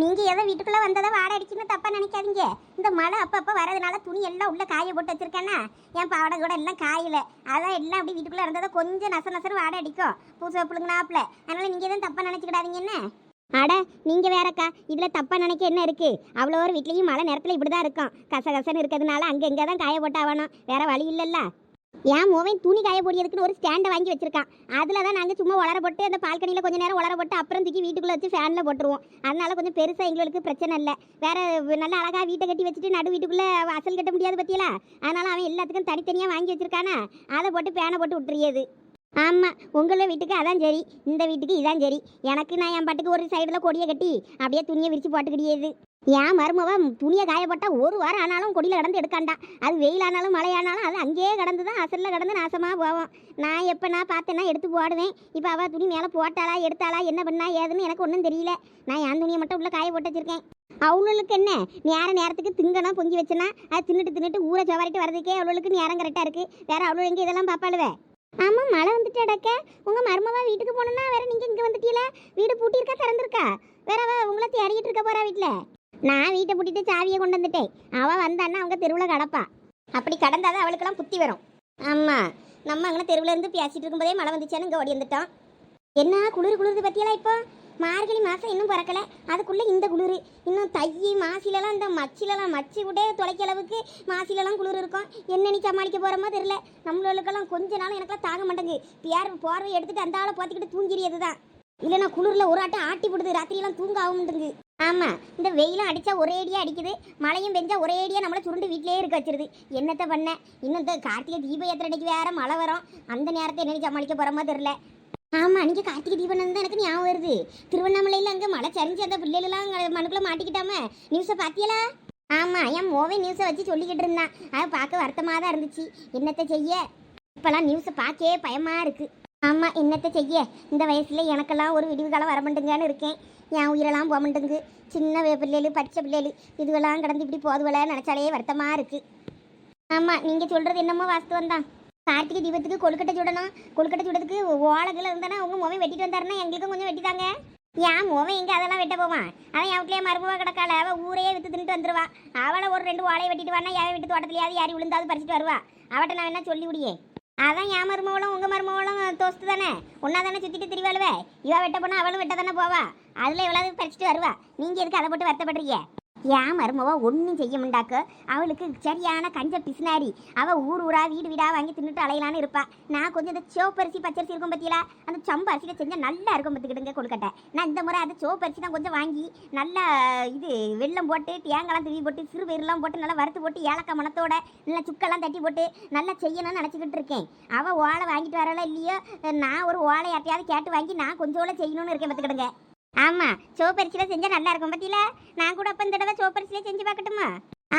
நீங்க ஏதோ வீட்டுக்குள்ள வந்ததை வாடை அடிச்சுன்னு தப்பா நினைக்காதீங்க. இந்த மழை அப்பப்ப வரதுனால துணி எல்லாம் உள்ள காய போட்டு வச்சிருக்கேன்னா என் பாவடை கூட எல்லாம் காயில. அதான் எல்லாம் அப்படி வீட்டுக்குள்ள இருந்ததை கொஞ்சம் நச நசர் வாடை அடிக்கும் பூசை புழுங்கினாப்புல. அதனால நீங்க எதுவும் தப்பா நினைச்சுக்கிடாதீங்க என்ன? அட நீங்க வேறக்கா. இதுல தப்பா நினைக்க என்ன இருக்கு? அவ்வளோ ஒரு வீட்லயும் மழை நேரத்துல இப்படிதான் இருக்கும். கச கசன்னு இருக்கிறதுனால அங்க இங்க தான் காய போட்டாவணும் வேற வழி இல்லல்ல. என் மோவன் துணி காய போடியதுக்குன்னு ஒரு ஸ்டாண்டை வாங்கி வச்சிருக்கான். அதில் தான் நாங்கள் சும்மா உலர போட்டு அந்த பால்கனியில் கொஞ்சம் நேரம் உலர போட்டு அப்புறம் தூக்கி வீட்டுக்குள்ளே வச்சு ஃபேனில் போட்டுருவோம். அதனால கொஞ்சம் பெருசாக எங்களுக்கு பிரச்சனை இல்லை. வேறு நல்லா அழகாக வீட்டை கட்டி வச்சுட்டு நடு வீட்டுக்குள்ளே அசல் கட்ட முடியாது பத்தியலா அதனால் அவன் எல்லாத்துக்கும் தனித்தனியாக வாங்கி வச்சிருக்கானா? அதை போட்டு ஃபேனை போட்டு விட்டுறியது ஆமாம் உங்களை வீட்டுக்கு அதான் சரி இந்த வீட்டுக்கு இதான் சரி. எனக்கு நான் என் பாட்டுக்கு ஒரு சைடில் கொடியை கட்டி அப்படியே துணியை விரித்து போட்டுக்கிடியது ஏன் மருமவ துணியை காயப்பட்டால் ஒரு வாரம் ஆனாலும் கொடியில் கடந்து எடுக்காண்டா. அது வெயிலானாலும் மழையானாலும் அது அங்கேயே கடந்து தான் அசலில் கடந்து நாசமாக போவோம் நான் எப்போ நான் பார்த்தேன்னா எடுத்து போடுவேன். இப்போ அவள் துணி மேலே போட்டாளா எடுத்தாளா என்ன பண்ணா ஏதுன்னு எனக்கு ஒன்றும் தெரியல. நான் என் துணியை மட்டும் உள்ளே காய போட்டு வச்சுருக்கேன். அவளுக்கு என்ன? நேர நேரத்துக்கு திங்கணும் பொங்கி வச்சுனா அது தின்னுட்டு தின்னுட்டு ஊரை சவாரிட்டு வரதுக்கே அவளுக்கு நேரம் கரெக்டாக இருக்குது வேறு அவ்வளோ எங்கே இதெல்லாம் பார்ப்பாளுவே? ஆமாம் மழை வந்துட்டு அடக்க உங்கள் மருமவா வீட்டுக்கு போனோன்னா வேற நீங்கள் இங்கே வந்துட்டீல? வீடு பூட்டியிருக்கா திறந்துருக்கா? வேற அவ உங்களை தேடிக்கிட்டு இருக்க போறா வீட்டில்? நான் வீட்டை பூட்டிட்டு சாவியை கொண்டு வந்துட்டேன். அவள் வந்தான்னா அவங்க தெருவில் கடப்பா. அப்படி கடந்தாதான் அவளுக்கெல்லாம் புத்தி வரும். ஆமாம் நம்ம அங்கே தெருவில் இருந்து பேசிட்டு இருக்கும்போதே மழை வந்துச்சான்னு இங்கே ஓடி வந்துட்டோம். என்ன குளிர் குளிர்ந்து பற்றியெல்லாம் இப்போ? மார்கழி மாதம் இன்னும் பிறக்கல. அதுக்குள்ளே இந்த குளிர். இன்னும் தை மாசிலலாம் இந்த மச்சிலலாம் மச்சி விட்டே தொலைக்க அளவுக்கு மாசிலலாம் குளிர் இருக்கும். என்ன சமாளிக்க போகிறோமோ தெரில நம்மளுக்கெல்லாம் கொஞ்ச நாள் எனக்கெல்லாம் தாங்க மாட்டேங்குது. பியார் போர்வை எடுத்துட்டு அந்த ஆளை பார்த்துக்கிட்டு தூங்கிறியது தான் இல்லைனா குளிரில் ஒரு ஆட்டம் ஆட்டி விடுது. ராத்திரியெல்லாம் தூங்க ஆகும்ட்டுங்க ஆமாம் இந்த வெயிலும் அடித்தா ஒரே அடியாக அடிக்குது. மழையும் பெஞ்சா ஒரே அடியாக நம்மளை சுருண்டு வீட்டிலேயே இருக்க வச்சிருது. என்னத்தை பண்ண? இன்னும் இந்த கார்த்திகை தீப அன்னைக்கு வேற மழை வரும். அந்த நேரத்தை என்ன சமாளிக்க போகிறோமோ தெரில ஆமாம் அன்றைக்கி கார்த்திகை தீபம் தான் எனக்கு ஞாபகம் வருது. திருவண்ணாமலையில் அங்கே மழை சரிஞ்சு அந்த பிள்ளைகளெலாம் அங்கே மனுக்குள்ளே மாட்டிக்கிட்டாம நியூஸை பார்த்தியலா ஆமாம் என் மோவே நியூஸை வச்சு சொல்லிக்கிட்டு இருந்தான். அதை பார்க்க வருத்தமாக தான் இருந்துச்சு. என்னத்தை செய்ய? இப்போலாம் நியூஸை பார்க்கவே பயமாக இருக்குது ஆமாம் என்னத்தை செய்ய? இந்த வயசில் எனக்கெல்லாம் ஒரு விடிவு காலம் வரமாட்டுங்கன்னு இருக்கேன். என் உயிரெல்லாம் போக மாட்டேங்குது. சின்ன பிள்ளைகள் படித்த பிள்ளைகளு இதுவெல்லாம் கடந்து இப்படி போதுவலை நினச்சாலே வருத்தமாக இருக்குது ஆமாம் நீங்கள் சொல்கிறது என்னமோ வாஸ்தவம் தான் கார்த்திகை தீபத்துக்கு கொழுக்கட்டை சுடணும். கொழுக்கட்டை சுடத்துக்கு ஓலகில் இருந்தானா உங்கள் முகம் வெட்டிட்டு வந்தாருன்னா எங்களுக்கும் கொஞ்சம் வெட்டித்தாங்க. ஏன் முகம் எங்கே அதெல்லாம் வெட்ட போவான் அவன் அவட்லேயே வீட்லேயே கிடக்கால அவள் ஊரையே விற்று தின்ட்டு வந்துருவா. அவளை ஒரு ரெண்டு ஓலையை வெட்டிட்டு வானா என் வீட்டு தோட்டத்துலையாவது யாரி விழுந்தாவது பறிச்சிட்டு வருவா. அவட்ட நான் என்ன சொல்லி விடியே அதான் என் மருமவளும் உங்கள் மருமவளும் தோஸ்து தானே? ஒன்றா தானே சுற்றிட்டு திரிவாளுவே? இவள் வெட்ட போனால் அவளும் வெட்ட தானே போவா? அதில் எவ்வளவு பறிச்சிட்டு வருவா. நீங்கள் எதுக்கு அதை போட்டு வருத்தப்படுறீங்க? ஏன் மருமவா ஒன்றும் செய்ய முண்டாக்க? அவளுக்கு சரியான கஞ்ச பிசினாரி. அவள் ஊர் ஊரா வீடு வீடாக வாங்கி தின்னுட்டு அலையலான்னு இருப்பா. நான் கொஞ்சம் இந்த சிவப்பரிசி பச்சரிசி இருக்கும் பத்தியில அந்த சம்பு அரிசியில் செஞ்சால் நல்லா இருக்கும் பார்த்துக்கிடுங்க கொழுக்கட்டை. நான் இந்த முறை அந்த சிவப்பரிசி தான் கொஞ்சம் வாங்கி நல்லா இது வெல்லம் போட்டு தேங்காய்லாம் திருவி போட்டு சிறு பயிரெல்லாம் போட்டு நல்லா வறுத்து போட்டு ஏலக்காய் மனத்தோட நல்லா சுக்கெல்லாம் தட்டி போட்டு நல்லா செய்யணும்னு நினச்சிக்கிட்டு இருக்கேன். அவள் ஓலை வாங்கிட்டு வரலாம் இல்லையோ? நான் ஒரு ஓலை யார்ட்டையாவது கேட்டு வாங்கி நான் கொஞ்சோட செய்யணும்னு இருக்கேன் பார்த்துக்கிடுங்க ஆமா சோப்பரிசில செஞ்சா நல்லா இருக்கும் பத்தியில நான் கூட அப்ப இந்த தடவை சோப்பரிசில செஞ்சு பார்க்கட்டுமா?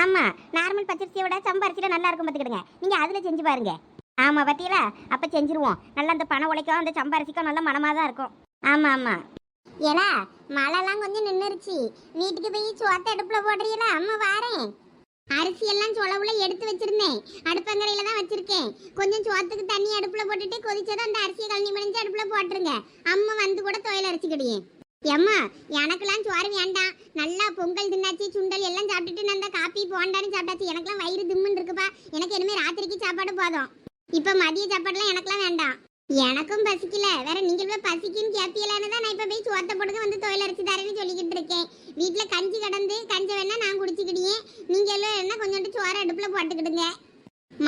ஆமா நார்மல் பச்சரிசியை விட சம்பரிசில நல்லா இருக்கும் பார்த்துக்கிடுங்க. நீங்க அதுல செஞ்சு பாருங்க. ஆமா பத்தியில அப்ப செஞ்சிருவோம். நல்லா அந்த பணம் உழைக்கும் அந்த சம்பரிசிக்கும் நல்ல மனமா தான் இருக்கும். ஆமா ஆமா. ஏடா மழைலாம் கொஞ்சம் நின்றுருச்சு வீட்டுக்கு போய் சோத்த அடுப்புல போடுறீங்களா? அம்மா வாரேன். அரிசி எல்லாம் சொலவுல எடுத்து வச்சிருந்தேன். அடுப்பங்கரையில தான் வச்சிருக்கேன். கொஞ்சம் சோத்துக்கு தண்ணி அடுப்புல போட்டுட்டு கொதிச்சதும் அந்த அரிசியை கழனி முடிஞ்சு அடுப்புல போட்டுருங்க. அம்மா வந்து கூட துவையல் அரைச்சிக்கிடியே. ஏம்மா எனக்கெல்லாம் சோறு வேண்டாம். நல்லா பொங்கல் தின்னாச்சு சுண்டல் எல்லாம் சாப்பிட்டுட்டு நான் காப்பி போண்டான்னு சாப்பிட்டாச்சு. எனக்கெல்லாம் வயிறு திம்முன்னு இருக்குப்பா. எனக்கு இனிமேல் ராத்திரிக்கு சாப்பாடு போதும். இப்போ மதிய சாப்பாடுலாம் எனக்கெல்லாம் வேண்டாம். எனக்கும் பசிக்கல. வேற நீங்கள் போய் பசிக்குன்னு கேட்பீங்களான்னு தான் நான் இப்போ போய் சோத்த போடுங்க வந்து தொழில் அரைச்சி தரேன்னு சொல்லிக்கிட்டு இருக்கேன். வீட்டில் கஞ்சி கடந்து கஞ்சி வேணா நான் குடிச்சுக்கிடியே நீங்கள் எல்லாம் என்ன கொஞ்சோண்டு சோறு அடுப்பில் போட்டுக்கிடுங்க.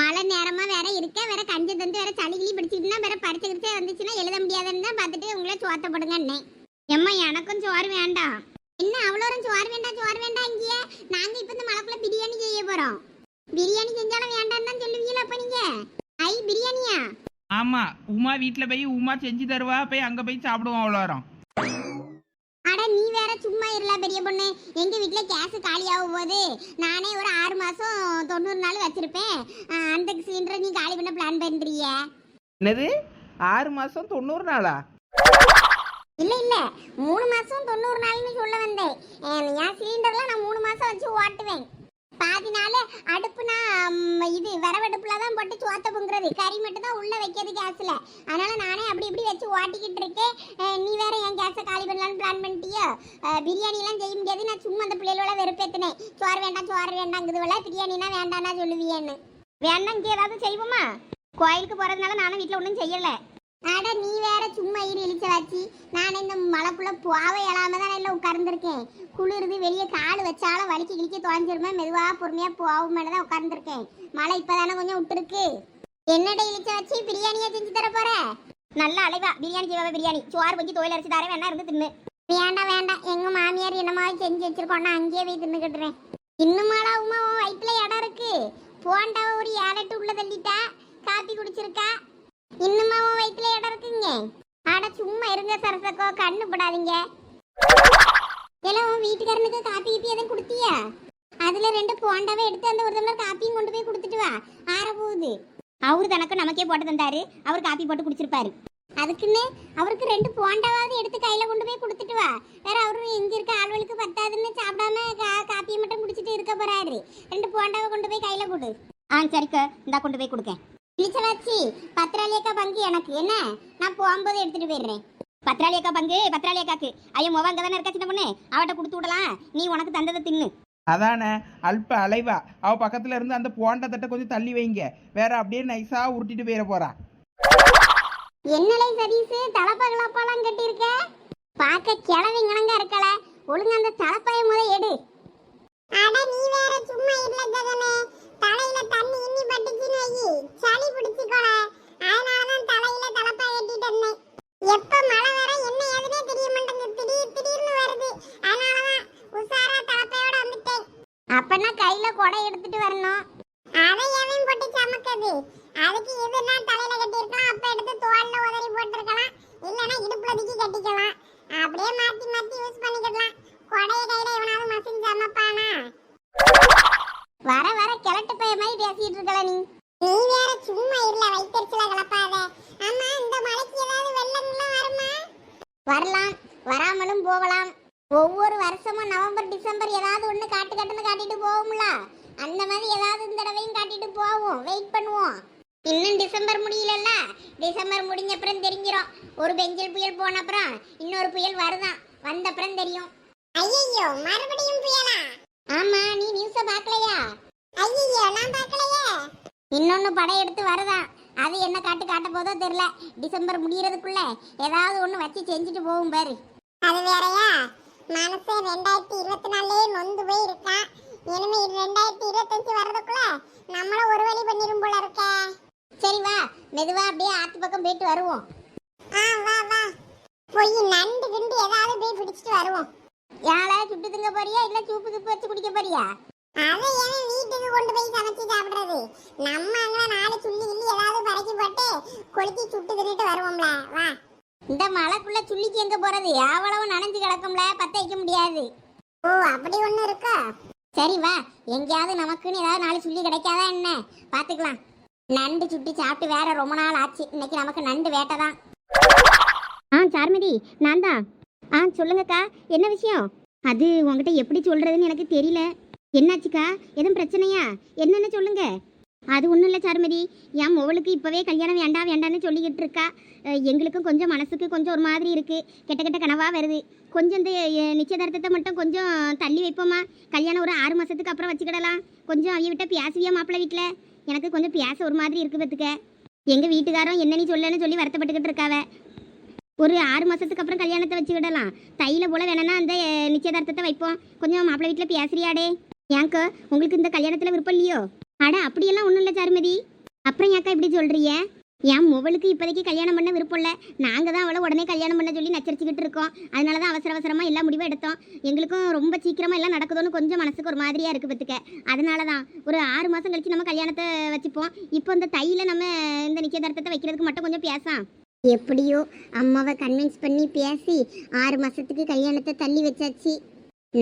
மழை நேரமாக வேற இருக்க வேற கஞ்சி தந்து வேற சளி கிளி பிடிச்சிக்கிட்டுனா வேற பரிச்சை கிரிச்சை வந்துச்சுன்னா எழுத முடியாதுன்னு தான் பார்த்துட்டு உங்களே சோத்த போடுங்கன்னே எம்மா எனக்கும் சோறு வேண்டாம் என்ன அவ்வளோ சோறு வேண்டாம் சோறு வேண்டாம் இங்கேயே? நாங்க இப்ப இந்த மலைக்குள்ள பிரியாணி செய்ய போறோம். பிரியாணி செஞ்சாலும் வேண்டாம் தான் சொல்லுவீங்களா அப்ப நீங்க? ஐ பிரியாணியா? ஆமா உமா வீட்ல போய் உமா செஞ்சு தருவா போய் அங்க போய் சாப்பிடுவோம் அவ்வளோ வரோம் அட நீ வேற சும்மா இருல பெரிய பொண்ணு. எங்க வீட்ல கேஸ் காலியாகும் போது நானே ஒரு ஆறு மாசம் தொண்ணூறு நாள் வச்சிருப்பேன். அஹ் அந்த சிலிண்டரை நீ காலி பண்ண பிளான் பண்றிய? என்னது? ஆறு மாசம் தொண்ணூறு நாளா? இல்ல இல்ல. மூணு மாசம் தொண்ணூறு நாள்னு சொல்ல வந்தேன். என் சிலிண்டர்லாம் நான் மூணு மாசம் வச்சு ஓட்டுவேன்? பாதி நாள் அடுப்புனா இது விறவடுப்புல தான் போட்டு சோத்த பொங்குறது. கறி மட்டும் தான் உள்ள வைக்கிறது கேஸ்ல அதனால நானே அப்படி இப்படி வச்சு ஓட்டிக்கிட்டு இருக்கேன். நீ வேற என் கேஸை காலி பண்ணலான்னு பிளான் பண்ணிட்டியோ? அஹ், பிரியாணி எல்லாம் செய்ய முடியாது. நான் சும்மா அந்த பிள்ளைகளோட வெறுப்பேத்தினேன். சோறு வேண்டாம் சோறு வேண்டாங்குதுவல பிரியாணினா வேண்டாம்னா சொல்லுவியேன்னு. வேண்டாம் இங்கே ஏதாவது செய்வோமா? கோயிலுக்கு போகிறதுனால நானும் வீட்டில் ஒன்றும் செய்யலை. அட நீ வேற சும்மா இரு இழிச்ச வச்சு நான் இந்த மலைக்குள்ள போவே இல்லாம தான் எல்லாம் உட்கார்ந்துருக்கேன். குளிருது வெளியே கால் வச்சாலும் வலிக்கு கிழிக்க தொலைஞ்சிருமே. மெதுவாக பொறுமையா போகும் தான் உட்கார்ந்துருக்கேன். மழை இப்பதானே கொஞ்சம் விட்டுருக்கு. என்னடா இழிச்ச வச்சு பிரியாணியை செஞ்சு தர போற? நல்ல அலைவா பிரியாணி செய்வா பிரியாணி. சோறு கொஞ்சம் தொழில் அரிசி தரேன் வேணா இருந்து தின்னு. வேண்டாம் வேண்டாம். எங்க மாமியார் என்னமாவது செஞ்சு வச்சிருக்கோம் நான் அங்கேயே போய் தின்னுக்கிட்டுறேன் இன்னுமாடா உமா உன் வயிற்றுல இடம் இருக்கு. போண்டாவ ஒரு ஏழட்டு உள்ள தள்ளிட்டா. காப்பி குடிச்சிருக்கா. இன்னுமா உன் வயிற்றுல இடம் இருக்குங்க? ஆட சும்மா இருங்க சரசக்கோ. கண்ணு படாதீங்க. எல்லாம் உன் வீட்டுக்காரனுக்கு காப்பி கீப்பி எதுவும் கொடுத்தியா? அதுல ரெண்டு போண்டாவே எடுத்து அந்த ஒரு தம்ளர் காப்பியும் கொண்டு போய் கொடுத்துட்டு வா. ஆற போகுது. அவரு தனக்கு நமக்கே போட்டு தந்தாரு. அவர் காப்பி போட்டு குடிச்சிருப்பாரு. அதுக்குன்னு அவருக்கு ரெண்டு போண்டாவாவது எடுத்து கையில கொண்டு போய் கொடுத்துட்டு வா. வேற அவரு எங்க இருக்க ஆள்களுக்கு பத்தாதுன்னு சாப்பிடாம காப்பியை மட்டும் குடிச்சிட்டு இருக்க போறாரு. ரெண்டு போண்டாவை கொண்டு போய் கையில கொடு. ஆ சரிக்கா. இந்தா கொண்டு போய் கொடுக்க இழிச்ச வச்சு பத்திராளியக்கா பங்கு எனக்கு. என்ன? நான் போகும்போது எடுத்துட்டு போயிடுறேன். பத்திராளியக்கா பங்கு பத்திராளியக்காக்கு. ஐயோ மொவ அங்கே தானே இருக்கா சின்ன பொண்ணு? அவட்ட கொடுத்து விடலாம். நீ உனக்கு தந்ததை தின்னு. அதானே அல்ப அலைவா. அவ பக்கத்துல இருந்து அந்த போண்ட தட்டை கொஞ்சம் தள்ளி வைங்க. வேற அப்படியே நைஸா உருட்டிட்டு போயிட போறா. என்னலை சதீசு தலப்பகலப்பாலாம் கட்டியிருக்க? பார்க்க கிழவி இங்கனங்க இருக்கல. ஒழுங்கா அந்த தலப்பாய முத எடு. அட நீ வேற சும்மா இல்ல ஜெகனே தலையில தண்ணி இன்னி பட்டுச்சுன்னு வை சளி பிடிச்சுக்கோல அதனால தான் தலையில தலப்பாய கட்டிட்டு இருந்தேன் எப்ப மழை வர என்ன ஏதுனே தெரிய மாட்டேங்குது. திடீர் திடீர்னு வருது. அதனால தான் உசாரா தலப்பாயோட வந்துட்டேன். அப்பனா கையில கொடை எடுத்துட்டு வரணும். அதை எவன் போட்டு சமக்குது? அதுக்கு எதுனா தலையில கட்டியிருக்கலாம். அப்ப எடுத்து தோல்ல உதறி போட்டிருக்கலாம். இல்லனா இடுப்புல தூக்கி கட்டிக்கலாம். அப்படியே மாத்தி மாத்தி யூஸ் பண்ணிக்கலாம் கொடைய கையில எவனாவது மசின் சமப்பானா? வர வர கிழட்டு பைய மாதிரி பேசிட்டு இருக்கல நீ. நீ வேற சும்மா இல்ல வைத்தறிச்சல கலப்பாத ஆமா இந்த மலைக்கு ஏதாவது வெள்ளங்கள்லாம் வருமா? வரலாம். வராமலும் போகலாம். ஒவ்வொரு வருஷமும் நவம்பர் டிசம்பர் ஏதாவது ஒண்ணு காட்டு காட்டுன்னு காட்டிட்டு போகும்ல அந்த மாதிரி ஏதாவது இந்த தடவையும் காட்டிட்டு போவோம். வெயிட் பண்ணுவோம். இன்னும் டிசம்பர் முடியலல்ல. டிசம்பர் முடிஞ்ச அப்புறம் தெரிஞ்சிரும். ஒரு பெஞ்சல் புயல் போன அப்புறம் இன்னொரு புயல் வருதான். வந்த அப்புறம் தெரியும். ஐயோ மறுபடியும் புயலா? ஆமா நீ நியூஸ பார்க்கலையா? ஐயோ நான் பார்க்கலையே. இன்னொன்னு படம் எடுத்து வருதா? அது என்ன காட்டு காட்ட போதோ தெரியல. டிசம்பர் முடியறதுக்குள்ள ஏதாவது ஒண்ணு வச்சு செஞ்சுட்டு போகும் பாரு. அது வேறயா? மனசு ரெண்டாயிரத்தி இருபத்தி நாலுலயே நொந்து போய் இருக்கா இனிமே ரெண்டாயிரத்தி இருபத்தஞ்சு வர்றதுக்குள்ள நம்மள ஒரு வழி பண்ணிரும் போல இருக்க. சரி வா மெதுவா அப்படியே ஆத்து பக்கம் போயிட்டு வருவோம். ஆ வா வா. போய் நண்டு கிண்டு ஏதாவது போய் பிடிச்சிட்டு வருவோம். யாழ சுட்டு திங்க போறியா? இல்ல சூப்பு கிப்பு வச்சு குடிக்க போறியா? அதை ஏன் வீட்டுக்கு கொண்டு போய் சமைச்சு சாப்பிடுறது? நம்ம அங்க நாலு சுள்ளி கிள்ளி ஏதாவது பறக்கி போட்டு கொளுத்தி சுட்டு தின்னுட்டு வருவோம்ல. வா. இந்த மலைக்குள்ள சுள்ளிக்கு எங்க போறது? அவ்வளவு நனைஞ்சு கிடக்கும்ல பத்த வைக்க முடியாது. ஓ அப்படி ஒண்ணு இருக்கா? சரி வா. எங்கேயாவது நமக்குன்னு ஏதாவது நாலு சுள்ளி கிடைக்காதா என்ன? பாத்துக்கலாம். நண்டு சுட்டி சாப்பிட்டு வேற ரொம்ப நாள் ஆச்சு. இன்னைக்கு நமக்கு நண்டு வேட்டை தான். ஆ சார்மதி நான் தான். ஆ சொல்லுங்கக்கா. என்ன விஷயம்? அது உங்ககிட்ட எப்படி சொல்கிறதுன்னு எனக்கு தெரியல. என்னாச்சுக்கா? எதுவும் பிரச்சனையா? என்னென்னு சொல்லுங்க. அது ஒன்றும் இல்லை சாருமதி. என் மொவளுக்கு இப்போவே கல்யாணம் வேண்டாம் வேண்டாம்னு சொல்லிக்கிட்டு இருக்கா. எங்களுக்கும் கொஞ்சம் மனசுக்கு கொஞ்சம் ஒரு மாதிரி இருக்குது கெட்ட கெட்ட கனவாக வருது. கொஞ்சம் இந்த நிச்சயதார்த்தத்தை மட்டும் கொஞ்சம் தள்ளி வைப்போமா? கல்யாணம் ஒரு ஆறு மாதத்துக்கு அப்புறம் வச்சுக்கிடலாம். கொஞ்சம் அவங்க விட்ட பேசுவியா மாப்பிள்ளை வீட்டில் எனக்கு கொஞ்சம் பேச ஒரு மாதிரி இருக்குது பார்த்துக்க எங்கள் வீட்டுக்காரரும் என்னன்னு நீ சொல்லன்னு சொல்லி வருத்தப்பட்டுக்கிட்டு இருக்காவ. ஒரு ஆறு மாதத்துக்கு அப்புறம் கல்யாணத்தை வச்சுக்கிடலாம் தையில போல வேணா அந்த நிச்சயதார்த்தத்தை வைப்போம். கொஞ்சம் மாப்பிள்ளை வீட்டில் பேசுறியாடே. ஏங்க உங்களுக்கு இந்த கல்யாணத்தில் விருப்பம் இல்லையோ? அட அப்படியெல்லாம் ஒன்றும் இல்லை சாருமதி. அப்புறம் ஏக்கா இப்படி சொல்றிய என் முவளுக்கு இப்போதைக்கு கல்யாணம் பண்ண விருப்பம் இல்லை? நாங்கள் தான் அவளை உடனே கல்யாணம் பண்ண சொல்லி நச்சரிச்சுக்கிட்டு இருக்கோம். அதனால தான் அவசர அவசரமாக எல்லா முடிவும் எடுத்தோம். எங்களுக்கும் ரொம்ப சீக்கிரமாக எல்லாம் நடக்குதோன்னு கொஞ்சம் மனசுக்கு ஒரு மாதிரியாக இருக்குது பத்துக்க. அதனால தான் ஒரு ஆறு மாதம் கழிச்சு நம்ம கல்யாணத்தை வச்சுப்போம். இப்போ இந்த தையில் நம்ம இந்த நிச்சயதார்த்தத்தை வைக்கிறதுக்கு மட்டும் கொஞ்சம் பேசாம் எப்படியோ அம்மாவை கன்வின்ஸ் பண்ணி பேசி ஆறு மாசத்துக்கு கல்யாணத்தை தள்ளி வச்சாச்சு.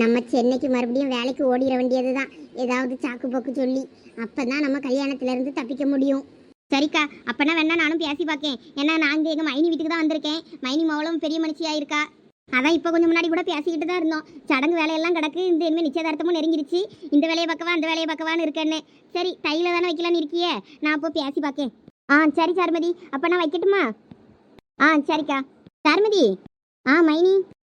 நம்ம சென்னைக்கு மறுபடியும் வேலைக்கு ஓடிட வேண்டியது தான் ஏதாவது சாக்கு போக்கு சொல்லி அப்பதான் நம்ம கல்யாணத்துல இருந்து தப்பிக்க முடியும். சரிக்கா அப்பனா வேணா நானும் பேசி பார்க்கேன் ஏன்னா நாங்கள் எங்கள் மைனி வீட்டுக்கு தான் வந்திருக்கேன். மைனி மவளும் பெரிய மனுஷியா இருக்கா? அதான் இப்போ கொஞ்சம் முன்னாடி கூட பேசிக்கிட்டு தான் இருந்தோம். சடங்கு வேலையெல்லாம் கிடக்கு. இந்த இனிமேல் நிச்சயதார்த்தமும் நெருங்கிருச்சு. இந்த வேலையை பார்க்கவா அந்த வேலையை பார்க்கவான்னு இருக்கேன்னு. சரி தையில தானே வைக்கலான்னு இருக்கியே. நான் அப்போ பேசி பார்க்கேன் ஆ சரி சார்மதி. அப்போ நான் வைக்கட்டுமா? ஆ சரிக்கா. சாருமதி ஆ மைனி.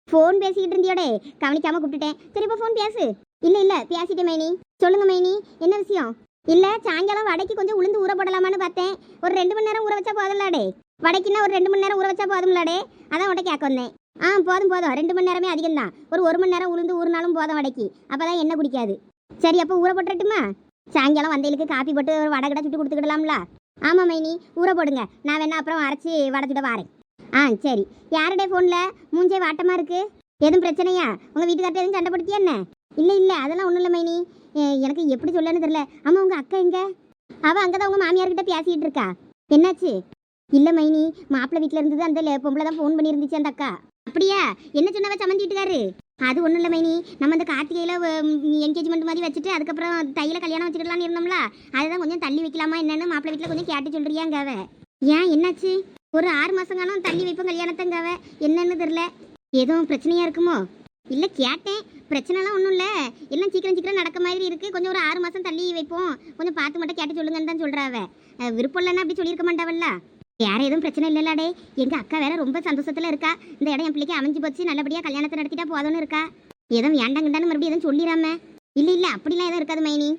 ஃபோன் பேசிக்கிட்டு இருந்தியோடே. கவனிக்காம கூப்பிட்டுட்டேன். சரி இப்போ ஃபோன் பேசு. இல்லை இல்லை பேசிட்டேன் மைனி. சொல்லுங்க மைனி. என்ன விஷயம்? இல்லை சாயங்காலம் வடைக்கு கொஞ்சம் உளுந்து ஊற போடலாமான்னு பார்த்தேன். ஒரு ரெண்டு மணி நேரம் ஊற வச்சா போதும்லாடே. வடைக்குன்னா ஒரு ரெண்டு மணி நேரம் ஊற வச்சா போதும்லாடே. அதான் உன்ட்ட கேட்க வந்தேன். ஆ போதும் போதும். ரெண்டு மணி நேரமே அதிகம் தான் ஒரு ஒரு மணி நேரம் உளுந்து ஊறினாலும் போதும் வடைக்கு. அப்பதான் என்ன குடிக்காது. சரி அப்போ ஊற போட்டுட்டுமா சாயங்காலம் வந்தையிலுக்கு காப்பி போட்டு ஒரு வடை கடை சுட்டு கொடுத்துக்கிடலாம்ல. ஆமாம் மைனி. ஊற போடுங்க. நான் வேணா அப்புறம் அரைச்சி வடை வாரேன். ஆ சரி. யாருடைய ஃபோனில் மூஞ்சே வாட்டமா இருக்கு? எதுவும் பிரச்சனையா? உங்கள் வீட்டுக்கார்ட்ட எதுவும் சண்டை படுத்தியா என்ன? இல்லை இல்லை. அதெல்லாம் ஒன்றும் இல்லை மைனி. எனக்கு எப்படி சொல்லன்னு தெரில ஆமாம் உங்கள் அக்கா எங்கே? அவள் அங்கே தான் உங்கள் மாமியார்கிட்ட பேசிகிட்டு இருக்கா. என்னாச்சு? இல்லை மைனி. மாப்பிள்ளை வீட்டில் இருந்தது அந்த பொம்பளை தான் ஃபோன் பண்ணியிருந்துச்சு அந்த அக்கா. அப்படியா? என்ன சொன்னவ சம்மந்தி வீட்டுக்காரு? அது ஒன்றும் இல்லை மைனி. நம்ம அந்த கார்த்திகையில் என்கேஜ்மெண்ட் மாதிரி வச்சுட்டு அதுக்கப்புறம் தையில் கல்யாணம் வச்சுக்கலாம்னு இருந்தோம்ல அதுதான் கொஞ்சம் தள்ளி வைக்கலாமா என்னன்னு மாப்பிள்ளை வீட்டில் கொஞ்சம் கேட்டு சொல்றியாங்க ஏன் என்னாச்சு? ஒரு ஆறு மாதங்கானும் தள்ளி வைப்போம் கல்யாணத்தங்க அவ என்னன்னு தெரில எதுவும் பிரச்சனையாக இருக்குமோ? இல்லை கேட்டேன். பிரச்சனைலாம் ஒன்றும் இல்லை. எல்லாம் சீக்கிரம் சீக்கிரம் நடக்க மாதிரி இருக்குது கொஞ்சம் ஒரு ஆறு மாதம் தள்ளி வைப்போம். கொஞ்சம் பார்த்து மட்டும் கேட்டு சொல்லுங்கன்னு தான் சொல்கிறாவ விருப்பம் இல்லைன்னா அப்படி சொல்லியிருக்க மாட்டாவல்ல. வேற எதுவும் பிரச்சனை இல்லைல்லடே எங்க அக்கா வேற ரொம்ப சந்தோஷத்துல இருக்கா. இந்த இடம் என் பிள்ளைக்கு அமைஞ்சு போச்சு. நல்லபடியா கல்யாணத்தை நடத்திட்டா போதும்னு இருக்கா. எதுவும் வேண்டாங்கண்டான்னு மறுபடியும் எதுவும் சொல்லிடாம. இல்ல இல்ல அப்படிலாம் எதுவும் இருக்காது மைனி.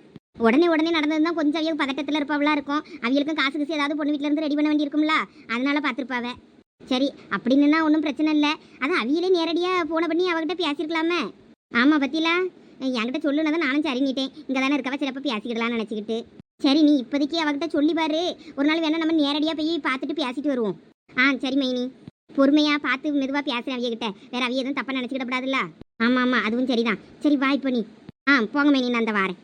உடனே உடனே நடந்ததுதான் கொஞ்சம் அவிய பதட்டத்தில் இருப்பவளா இருக்கும். அவங்களுக்கும் காசு கிசு ஏதாவது பொண்ணு வீட்ல இருந்து ரெடி பண்ண வேண்டியிருக்கும்ல. அதனால பார்த்துருப்பாவ. சரி அப்படின்னுனா ஒன்றும் பிரச்சனை இல்லை. அதான் அவியலே நேரடியாக ஃபோனை பண்ணி அவகிட்ட பேசியிருக்கலாமே. ஆமாம் பத்திலா. என்கிட்ட சொல்லுனதான் நானும் சரிங்கிட்டேன். இங்கே தானே இருக்கவா சிறப்பாக பேசிக்கிடலாம்னு நினச்சிக்கிட்டு. சரி நீ இப்போதைக்கு அவகிட்ட சொல்லி பாரு. ஒரு நாள் வேணா நம்ம நேரடியாக போய் பார்த்துட்டு பேசிட்டு வருவோம். ஆ சரி மைனி. பொறுமையா பார்த்து மெதுவாக பேசுகிறேன் அவிய கிட்ட வேற அவிய எதுவும் தப்பாக நினச்சிக்கிடப்படாதுல்ல ஆமாம் ஆமாம் அதுவும் சரிதான். சரி வா இப்போ நீ. ஆ போங்க மைனி நான் அந்த வாரேன்.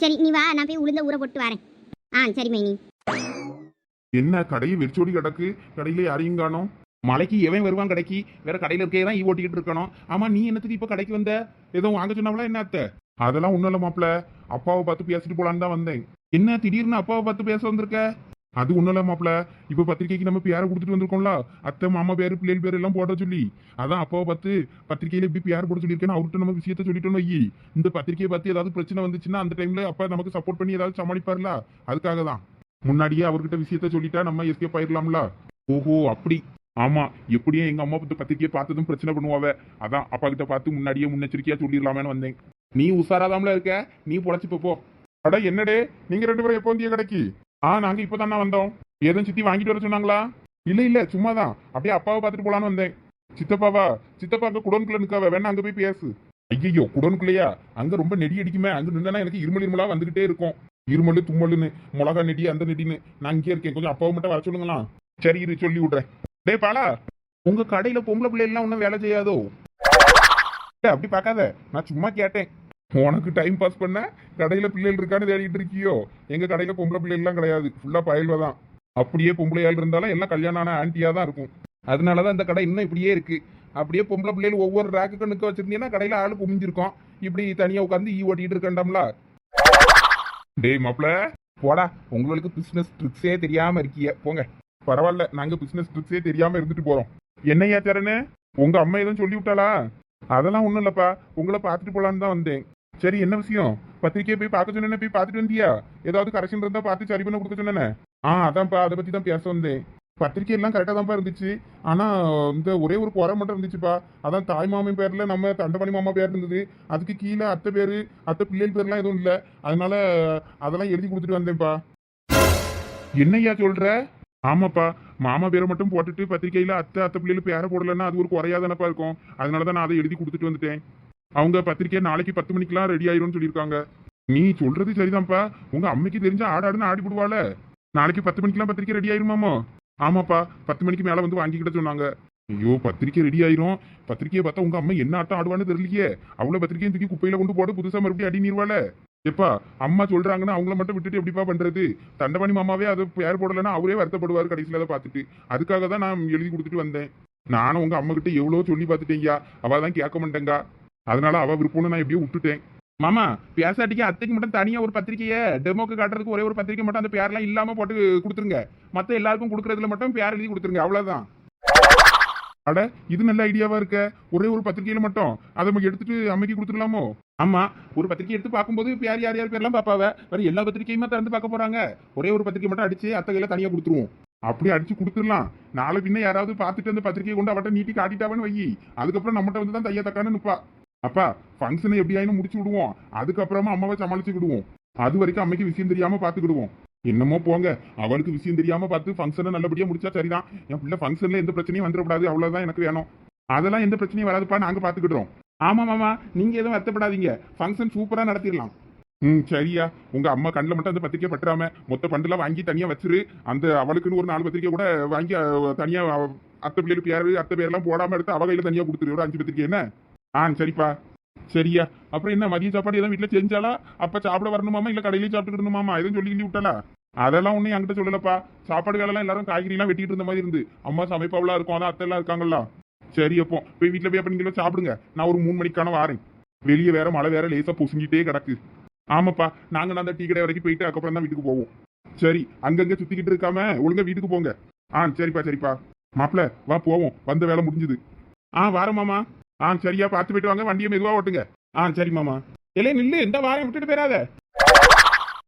சரி நீ வா நான் போய் உளுந்த ஊற போட்டு வரேன். ஆ சரி மைனி. என்ன கடையை வெறிச்சோடி கிடக்கு? கடையில யாரையும் காணும்? மலைக்கு எவன் வருவான் கடைக்கு? வேற கடையில் இருக்கே தான் ஈ ஓட்டிக்கிட்டு இருக்கணும். ஆமா நீ என்னத்துக்கு இப்போ கடைக்கு வந்த? ஏதோ வாங்க சொன்னாவளா என்ன அத்தை? அதெல்லாம் ஒண்ணும் இல்ல மாப்ள அப்பாவை பார்த்து பேசிட்டு போலான்னு தான் வந்தேன். என்ன திடீர்னு அப்பாவை பார்த்து பேச வந்திருக்க? அது ஒண்ணும் இல்ல மாப்பிள. இப்ப பத்திரிக்கைக்கு நம்ம பேரை கொடுத்துட்டு வந்திருக்கோம்ல. அத்தை மாமா பேரு பிள்ளைகள் பேர் எல்லாம் போட சொல்லி. அதான் அப்பாவை பார்த்து பத்திரிக்கையில இப்படி பேர் போட சொல்லியிருக்கேன்னு அவர்கிட்ட நம்ம விஷயத்த சொல்லிட்டோம் ஐயி இந்த பத்திரிக்கையை பார்த்து ஏதாவது பிரச்சனை வந்துச்சுன்னா அந்த டைம்ல அப்பா நமக்கு சப்போர்ட் பண்ணி ஏதாவது சமாளிப்பார்ல? அதுக்காக தான். முன்னாடியே அவர்கிட்ட விஷயத்த சொல்லிட்டா நம்ம எஸ்கேப் ஆயிடலாம்ல ஓஹோ அப்படி. ஆமா எப்படியும் எங்க அம்மா பத்தி பத்திரிக்கையை பார்த்ததும் பிரச்சனை பண்ணுவாவ. அதான் அப்பா கிட்ட பார்த்து முன்னாடியே முன்னெச்சரிக்கையா சொல்லிடலாமேன்னு வந்தேன். நீ உசாராதாம்ல இருக்க? நீ பொழைச்சு போ. அட என்னடே? நீங்க ரெண்டு பேரும் எப்போ வந்தீங்க கடைக்கு? ஆ நாங்க இப்பதானே வந்தோம். ஏதும் சித்தி வாங்கிட்டு வர சொன்னாங்களா? இல்ல இல்ல சும்மாதான். அப்படியே அப்பாவை பார்த்துட்டு போலான்னு வந்தேன். சித்தப்பாவா? சித்தப்பா அங்க குடோன்குள்ள நிக்காவ. வேணா அங்க போய் பேசு. ஐயோ குடோனுக்குள்ளயா? அங்க ரொம்ப நெடி அடிக்குமே. அங்க நின்னா எனக்கு இருமல் இருமலா வந்துகிட்டே இருக்கும். இருமல் தும்மலுன்னு. மிளகா நெடி அந்த நெடின்னு. நான் இங்கே இருக்கேன். கொஞ்சம் அப்பாவை மட்டும் வர சொல்லுங்களா சரி இரு சொல்லி விடுறேன். டே பாலா உங்க கடையில பொம்பளை பிள்ளை எல்லாம் ஒன்றும் வேலை செய்யாதோ? அப்படி பார்க்காத. நான் சும்மா கேட்டேன். உனக்கு டைம் பாஸ் பண்ண கடையில் பிள்ளைகள் இருக்கான்னு தேடிட்டு இருக்கியோ? எங்கள் கடையில் பொம்பளை பிள்ளைகள்லாம் கிடையாது. ஃபுல்லாக பயல்வை தான். அப்படியே பொம்பளையாள் இருந்தாலும் எல்லாம் கல்யாணம் ஆன ஆண்டியாக தான் இருக்கும். அதனால தான் இந்த கடை இன்னும் இப்படியே இருக்குது அப்படியே பொம்பளை பிள்ளைகள் ஒவ்வொரு ரேக்கு நிற்க வச்சிருந்தீங்கன்னா கடையில் ஆள் குமிஞ்சிருக்கும். இப்படி தனியாக உட்காந்து ஈ ஓட்டிகிட்டு இருக்கண்டாம்ல? டேய் மாப்பிள. போடா. உங்களுக்கு பிஸ்னஸ் ட்ரிக்ஸே தெரியாமல் இருக்கிய. போங்க. பரவாயில்ல. நாங்கள் பிஸ்னஸ் ட்ரிக்ஸே தெரியாமல் இருந்துட்டு போகிறோம் என்னையா தரனு உங்கள் அம்மா எதுவும் சொல்லி விட்டாளா அதெல்லாம் ஒன்றும் இல்லைப்பா. உங்களை பார்த்துட்டு போகலான்னு தான் வந்தேன். சரி என்ன விஷயம்? பத்திரிக்கையை போய் பார்க்க சொன்னேன்னு போய் பார்த்துட்டு வந்தியா? ஏதாவது கரெக்ஷன் இருந்தா பார்த்து சரி பண்ண கொடுக்க சொன்னேனே. ஆ அதான்ப்பா அதை பத்தி தான் பேச வந்தேன். பத்திரிக்கை எல்லாம் கரெக்டாக தான்ப்பா இருந்துச்சு. ஆனா இந்த ஒரே ஒரு குறை மட்டும் இருந்துச்சுப்பா. அதான் தாய் மாமன் பேர்ல நம்ம தண்டபணி மாமா பேர் இருந்தது. அதுக்கு கீழே அத்தை பேரு அத்தை பிள்ளைகள் பேர்லாம் எதுவும் இல்லை. அதனால அதெல்லாம் எழுதி கொடுத்துட்டு வந்தேன்ப்பா. என்னய்யா சொல்ற? ஆமாப்பா மாமா பேரை மட்டும் போட்டுட்டு பத்திரிக்கையில் அத்தை அத்தை பிள்ளைகள் பேரை போடலன்னா அது ஒரு குறையாதானப்பா இருக்கும். அதனால தான் நான் அதை எழுதி கொடுத்துட்டு வந்துட்டேன். அவங்க பத்திரிக்கை நாளைக்கு பத்து மணிக்கெல்லாம் ரெடி ஆயிரும்னு சொல்லியிருக்காங்க. நீ சொல்றது சரிதான்ப்பா. உங்க அம்மைக்கு தெரிஞ்ச ஆடாடுன்னு ஆடி விடுவாள நாளைக்கு பத்து மணிக்கெல்லாம் பத்திரிக்கை ரெடி ஆயிருமாமோ? ஆமாப்பா பத்து மணிக்கு மேல வந்து வாங்கிக்கிட்ட சொன்னாங்க. ஐயோ பத்திரிக்கை ரெடி ஆயிரும். பத்திரிக்கையை பார்த்தா உங்க அம்மா என்ன ஆட்டம் ஆடுவான்னு தெரியலையே. அவ்வளவு பத்திரிக்கையும் தூக்கி குப்பையில கொண்டு போட்டு புதுசா மறுபடியும் அடி நீர்வாள. எப்பா அம்மா சொல்றாங்கன்னா அவங்கள மட்டும் விட்டுட்டு எப்படிப்பா பண்றது? தண்டபாணி மாமாவே அது பேர் போடலைன்னா அவரே வருத்தப்படுவார் கடைசியில அதை பார்த்துட்டு. அதுக்காக தான் நான் எழுதி கொடுத்துட்டு வந்தேன். நானும் உங்க அம்மா கிட்ட எவ்வளோ சொல்லி பார்த்துட்டேங்கயா அவள் தான் கேட்க மாட்டேங்கா. அதனால அவ விருப்பம்னு நான் எப்படியோ விட்டுட்டேன். மாமா பேசாட்டிக்கு அத்தைக்கு மட்டும் தனியா ஒரு பத்திரிக்கையை டெமோக்கு காட்டுறதுக்கு ஒரே ஒரு பத்திரிக்கை மட்டும் அந்த பேர்லாம் இல்லாம போட்டு கொடுத்துருங்க. மத்த எல்லாருக்கும் கொடுக்கறதுல மட்டும் பேர் எழுதி கொடுத்துருங்க அவ்வளவுதான். அட இது நல்ல ஐடியாவா இருக்க? ஒரே ஒரு பத்திரிக்கையில மட்டும்? அதை நம்ம எடுத்துட்டு அம்மைக்கு கொடுத்துடலாமோ? ஆமா ஒரு பத்திரிக்கை எடுத்து பார்க்கும்போது பேர் யார் யார் யார் பேர்லாம் பாப்பாவ வேற எல்லா பத்திரிக்கையுமே திறந்து பார்க்க போறாங்க. ஒரே ஒரு பத்திரிக்கை மட்டும் அடிச்சு அத்தகையில தனியா கொடுத்துருவோம். அப்படி அடிச்சு கொடுத்துடலாம். நாளை பின்ன யாராவது பார்த்துட்டு அந்த பத்திரிக்கையை கொண்டு அவட்ட நீட்டி காட்டிட்டாவன்னு வை அதுக்கப்புறம் நம்மகிட்ட வந்து தான் தையா தக்கான்னு நிப்பா. அப்பா ஃபங்க்ஷனை எப்படி ஆயினும் முடிச்சு விடுவோம். அதுக்கப்புறமா அம்மாவை சமாளிச்சு விடுவோம் அது வரைக்கும் அம்மைக்கு விஷயம் தெரியாம பாத்துக்கிடுவோம். என்னமோ போங்க. அவளுக்கு விஷயம் தெரியாம பார்த்து ஃபங்க்ஷனை நல்லபடியா முடிச்சா சரிதான். என் பிள்ளை ஃபங்க்ஷன்ல எந்த பிரச்சனையும் வந்துடக்கூடாது. அவ்வளவுதான் எனக்கு வேணும். அதெல்லாம் எந்த பிரச்சனையும் வராதுப்பா. நாங்க பாத்துக்கிடுறோம். ஆமா மாமா. நீங்க எதுவும் வருத்தப்படாதீங்க. ஃபங்க்ஷன் சூப்பரா நடத்திடலாம். ம் சரியா. உங்க அம்மா கண்ணில் மட்டும் அந்த பத்திரிக்கை பட்டுறாம மொத்த பண்டெல்லாம் வாங்கி தனியா வச்சிரு. அந்த அவளுக்குன்னு ஒரு நாலு பத்திரிக்கை கூட வாங்கி தனியா அத்தை பிள்ளைகள் பேரு அத்தை பேர்லாம் போடாம எடுத்து அவ கையில தனியா கொடுத்துரு. ஒரு அஞ்சு பத்திரிக்கை. என்ன? ஆ சரிப்பா. சரியா. அப்புறம் என்ன மதிய சாப்பாடு எதாவது வீட்டில் செஞ்சாலா அப்ப சாப்பிட வரணுமாமா? இல்லை கடையிலேயே சாப்பிட்டுக்கணுமாமா எதுவும் சொல்லி கிள்ளி விட்டாளா? அதெல்லாம் ஒன்னும் என்கிட்ட சொல்லலப்பா. சாப்பாடு வேலைலாம் எல்லாரும் காய்கறி எல்லாம் வெட்டிட்டு இருந்த மாதிரி இருந்து. அம்மா சமைப்பாவெல்லாம் இருக்கும். அதான் அத்தை எல்லாம் இருக்காங்களா சரி அப்போ. போய் வீட்டில் போய் அப்ப நீங்களும் சாப்பிடுங்க. நான் ஒரு மூணு மணிக்கான வாரேன். வெளியே வேற மழை வேற லேசா புசுங்கிட்டே கிடக்கு. ஆமாப்பா. நாங்கள் அந்த டீ கடை வரைக்கும் போயிட்டு அதுக்கப்புறம் தான் வீட்டுக்கு போவோம். சரி அங்கங்கே சுத்திக்கிட்டு இருக்காம ஒழுங்கா வீட்டுக்கு போங்க. ஆ சரிப்பா சரிப்பா. மாப்பிள வா போவோம். வந்த வேலை முடிஞ்சுது. ஆ வாரம் மாமா. ஆ சரியா பார்த்து போயிட்டு வாங்க. வண்டியை மெதுவா ஓட்டுங்க. ஆ சரி மாமா. இல்ல நில்லு. இந்த வாரம் விட்டுட்டு போயிடாத